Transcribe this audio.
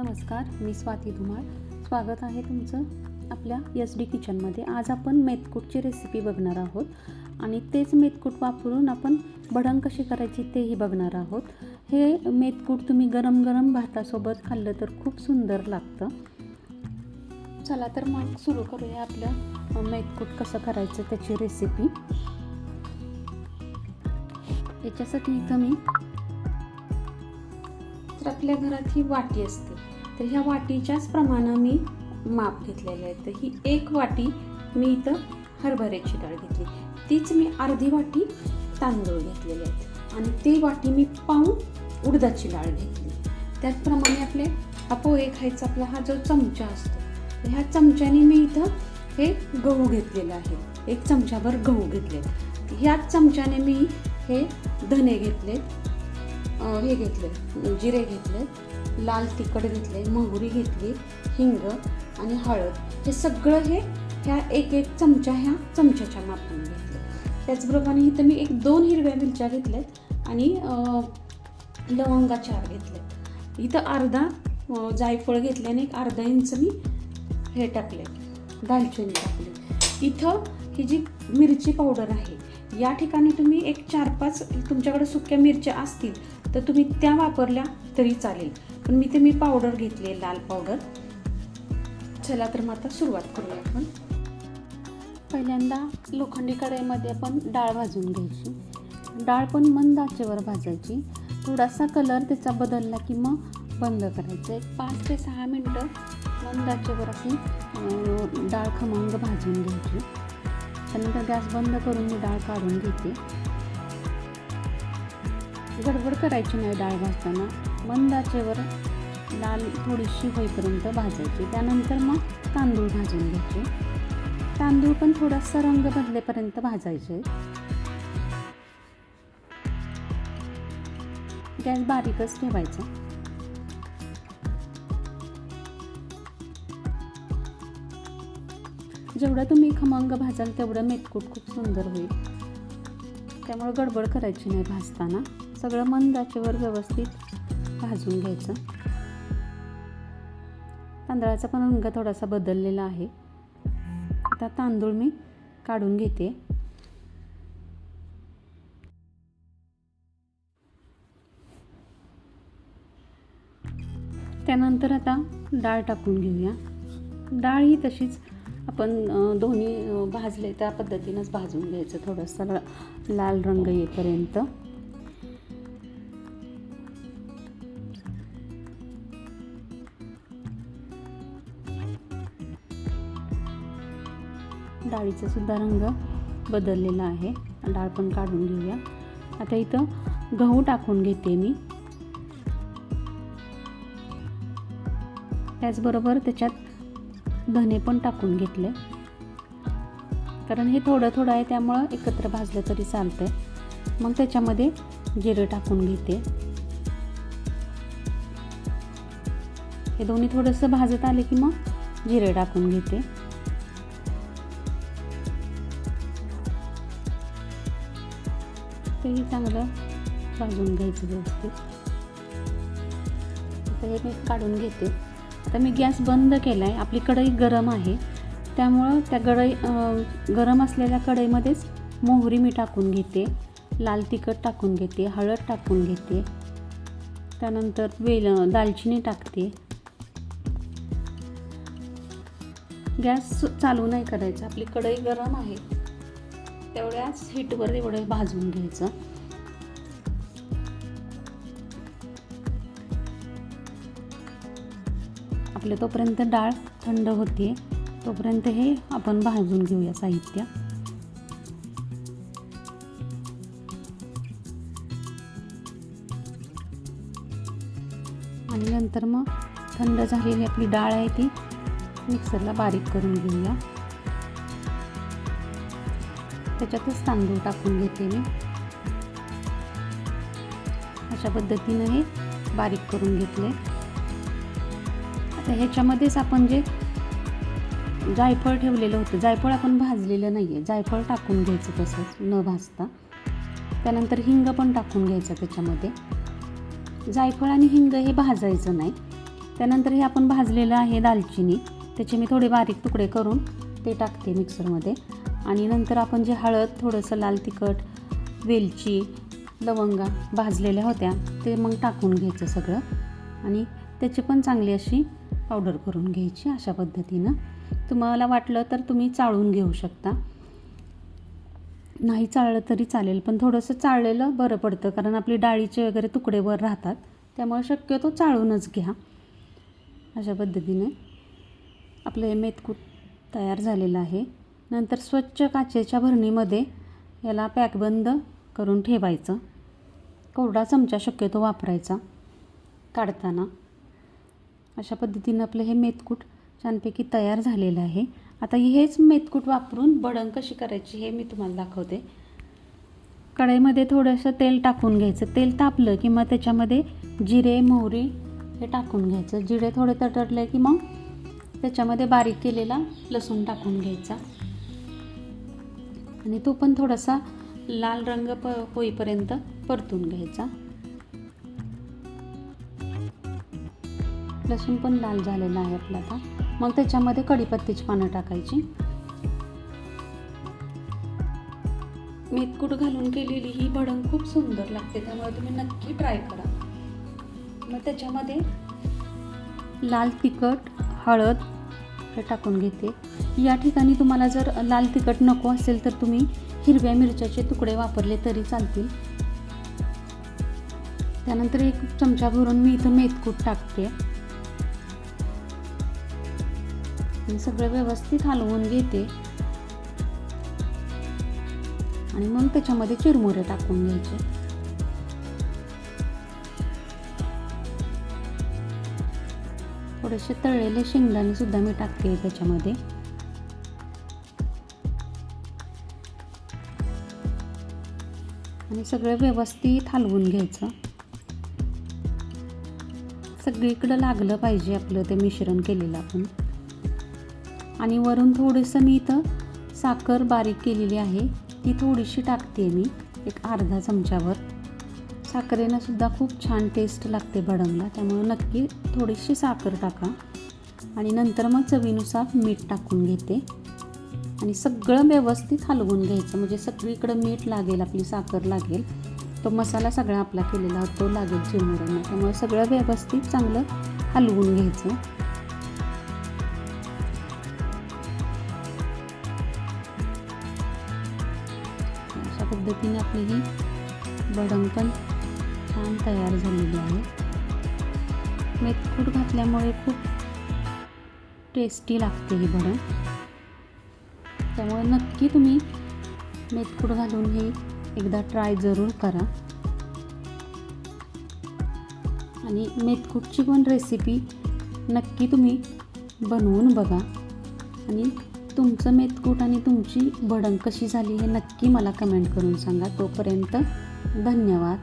नमस्कार मी स्वाती धुमाळ. स्वागत आहे तुमचं आपल्या एस डी किचनमध्ये आज आपण मेथकूटची रेसिपी बघणार आहोत आणि तेच मेथकूट वापरून आपण भडंग कशी करायची तेही बघणार आहोत. हे मेथकूट तुम्ही गरम गरम भातासोबत खाल्लं तर खूप सुंदर लागतं. चला तर मग सुरू करूया आपलं मेथकूट कसं करायचं त्याची रेसिपी याच्यासाठी इथं मी तर आपल्या घरात ही वाटी असते. तर ह्या वाटीच्याच प्रमाणं मी माप घेतलेलं आहे तर ही एक वाटी मी इथं हरभऱ्याची डाळ घेतली. तीच मी अर्धी वाटी तांदूळ घेतलेले आहेत. आणि ती वाटी मी पाहून उडदाची डाळ घेतली. त्याचप्रमाणे आपले हा पोहे खायचा आपला हा जो चमचा असतो ह्या चमच्याने मी इथं हे गहू घेतलेलं आहे. एक चमचाभर गहू घेतले ह्याच चमच्याने मी हे धने घेतले हे घेतले जिरे घेतले लाल तिखट घेतले मोहरी घेतली हिंग आणि हळद. हे सगळं हे ह्या एक एक चमचा ह्या चमच्याच्या मापाने घेतले त्याचप्रमाणे इथं मी एक दोन हिरव्या मिरच्या घेतल्यात आणि लवंगा चार घेतले इथं अर्धा जायफळ घेतले आणि एक अर्धा इंच मी हे टाकले दालचिनी टाकली इथं ही जी मिरची पावडर आहे या ठिकाणी तुम्ही एक चार पाच तुमच्याकडे सुक्या मिरच्या असतील तर तुम्ही त्या वापरल्या तरी चालेल. पण मी ते मी पावडर घेतली लाल पावडर चला तर मग आता सुरुवात करूया आपण. पहिल्यांदा लोखंडी कढईमध्ये आपण डाळ भाजून घ्यायची. डाळ पण मंद आचेवर भाजायची. थोडासा कलर त्याचा बदलला की मग बंद करायचं. एक पाच ते सहा मिनटं मंद आचेवर अशी डाळ खमंग भाजून घ्यायची. त्यानंतर गॅस बंद करून मी डाळ काढून घेते. गडबड करायची नाही डाळ भाजताना. मंद आचेवर लाल थोडीशी होईपर्यंत भाजायची. त्यानंतर मग तांदूळ भाजून घ्यायचे. तांदूळ पण थोडासा रंग बदलेपर्यंत भाजायचे. गॅस बारीकच ठेवायचा. जेवढं तुम्ही खमंग भाजाल तेवढं मेटकूट खूप सुंदर होईल. त्यामुळे गडबड करायची नाही भाजताना. सगळं मंदाचेवर व्यवस्थित भाजून घ्यायचं. तांदळाचा पण रंग थोडासा बदललेला आहे. आता तांदूळ मी काढून घेते. त्यानंतर आता डाळ टाकून घेऊया. डाळ ही तशीच आपण दोन्ही भाजले त्या पद्धतीनंच भाजून घ्यायचं. थोडंसं लाल रंग येईपर्यंत. डाळीचा सुद्धा रंग बदललेला आहे. डाळ पण काढून घेऊया. आता इथं गहू टाकून घेते मी. त्याचबरोबर त्याच्यात धने पण टाकून घेतले. कारण हे थोडं थोडं आहे त्यामुळं एकत्र भाजलं तरी चालतंय. मग त्याच्यामध्ये जिरं टाकून घेते. हे दोन्ही थोडंसं भाजत आले की मग जिरे टाकून घेते. तेही चांगलं भाजून घ्यायचं व्यवस्थित. आता हे मी काढून घेते. आता मी गॅस बंद केला आहे आपली कढई गरम आहे. त्यामुळं त्या कढई गरम असलेल्या कढईमध्येच मोहरी मी टाकून घेते. लाल तिखट टाकून घेते. हळद टाकून घेते. त्यानंतर वेल दालचिनी टाकते. गॅस चालू नाही करायचा. आपली कढई गरम आहे. तेवढ्याच हीटवर एवढं भाजून घ्यायचं. आपलं तोपर्यंत डाळ थंड होते. तोपर्यंत हे आपण भाजून घेऊया साहित्य. आणि नंतर मग थंड झालेली आपली डाळ आहे ती मिक्सरला बारीक करून घेऊया. त्याच्यातच तांदूळ टाकून घेते मी. अशा पद्धतीनं हे बारीक करून घेतले. आता ह्याच्यामध्येच आपण जे जायफळ ठेवलेलं होतं जायफळ आपण भाजलेलं नाही आहे जायफळ टाकून घ्यायचं तसंच न भाजता. त्यानंतर हिंग पण टाकून घ्यायचं त्याच्यामध्ये. जायफळ आणि हिंग हे भाजायचं नाही. त्यानंतर हे आपण भाजलेलं आहे दालचिनी. त्याचे मी थोडे बारीक तुकडे करून ते टाकते मिक्सरमध्ये. आणि नंतर आपण जे हळद थोडंसं लाल तिखट वेलची लवंगा भाजलेल्या होत्या ते मग टाकून घ्यायचं सगळं. आणि त्याची पण चांगली अशी पावडर करून घ्यायची अशा पद्धतीनं. तुम्हाला वाटलं तर तुम्ही चाळून घेऊ शकता. नाही चाळलं तरी चालेल पण थोडंसं चाळलेलं बरं पडतं कारण आपली डाळीचे वगैरे तुकडे वर राहतात. त्यामुळे शक्यतो चाळूनच घ्या. अशा पद्धतीने आपलं हे मेतकूट तयार झालेलं आहे. नंतर स्वच्छ काचेच्या भरणीमध्ये याला पॅकबंद करून ठेवायचं. कोरडा चमचा शक्यतो वापरायचा काढताना. अशा पद्धतीनं आपलं हे मेतकूट छानपैकी तयार झालेलं आहे. आता हेच मेतकूट वापरून बडण कशी करायची हे मी तुम्हाला दाखवते. कढईमध्ये थोडंसं तेल टाकून घ्यायचं. तेल तापलं की मग त्याच्यामध्ये जिरे मोहरी हे टाकून घ्यायचं. जिरे थोडे तटरले की मग त्याच्यामध्ये बारीक केलेला लसूण टाकून घ्यायचा. आणि तो पण थोडासा लाल रंग प होईपर्यंत परतून घ्यायचा. लसूण पण लाल झालेला आहे आपला आता. मग त्याच्यामध्ये कढीपत्तीची पानं टाकायची. मेथकूट घालून केलेली ही भडंग खूप सुंदर लागते त्यामुळे तुम्ही नक्की ट्राय करा. मग त्याच्यामध्ये लाल तिखट हळद हे टाकून घेते. या ठिकाणी तुम्हाला जर लाल तिखट नको असेल तर तुम्ही हिरव्या मिरच्याचे तुकडे वापरले तरी चालतील. त्यानंतर एक चमचा भरून मी इथं मेथकूट टाकते. सगळं व्यवस्थित हलवून घेते. आणि मग त्याच्यामध्ये चिरमुरे टाकून घ्यायचे. थोडेसे तळलेले शेंगदाणे सुद्धा मी टाकते त्याच्यामध्ये. आणि सगळं व्यवस्थित हलवून घ्यायचं. सगळीकडं लागलं पाहिजे आपलं ते मिश्रण केलेलं आपण. आणि वरून थोडंसं मी इथं साखर बारीक केलेली आहे. ती थोडीशी टाकते मी एक अर्धा चमच्यावर साखरेनं सुद्धा खूप छान टेस्ट लागते भडंगला त्यामुळं नक्की थोडीशी साखर टाका. आणि नंतर मग चवीनुसार मीठ टाकून घेते. आणि सगळं व्यवस्थित हलवून घ्यायचं. म्हणजे सगळीकडं मीठ लागेल आपली साखर लागेल. तो मसाला सगळा आपला केलेला तो लागेल चिरमुऱ्यांना त्यामुळे सगळं व्यवस्थित चांगलं हलवून घ्यायचं. अशा पद्धतीने आपली ही बडंग पण छान तयार झालेली आहे. मेथकूट घातल्यामुळे खूप टेस्टी लागते ही बडंग त्यामुळे नक्की तुम्ही मेथकूट घालून हे एकदा ट्राय जरूर करा. आणि मेथकूटची पण रेसिपी नक्की तुम्ही बनवून बघा. आणि तुमचं मेथकूट आणि तुमची भडंग कशी झाली हे नक्की मला कमेंट करून सांगा. तोपर्यंत धन्यवाद.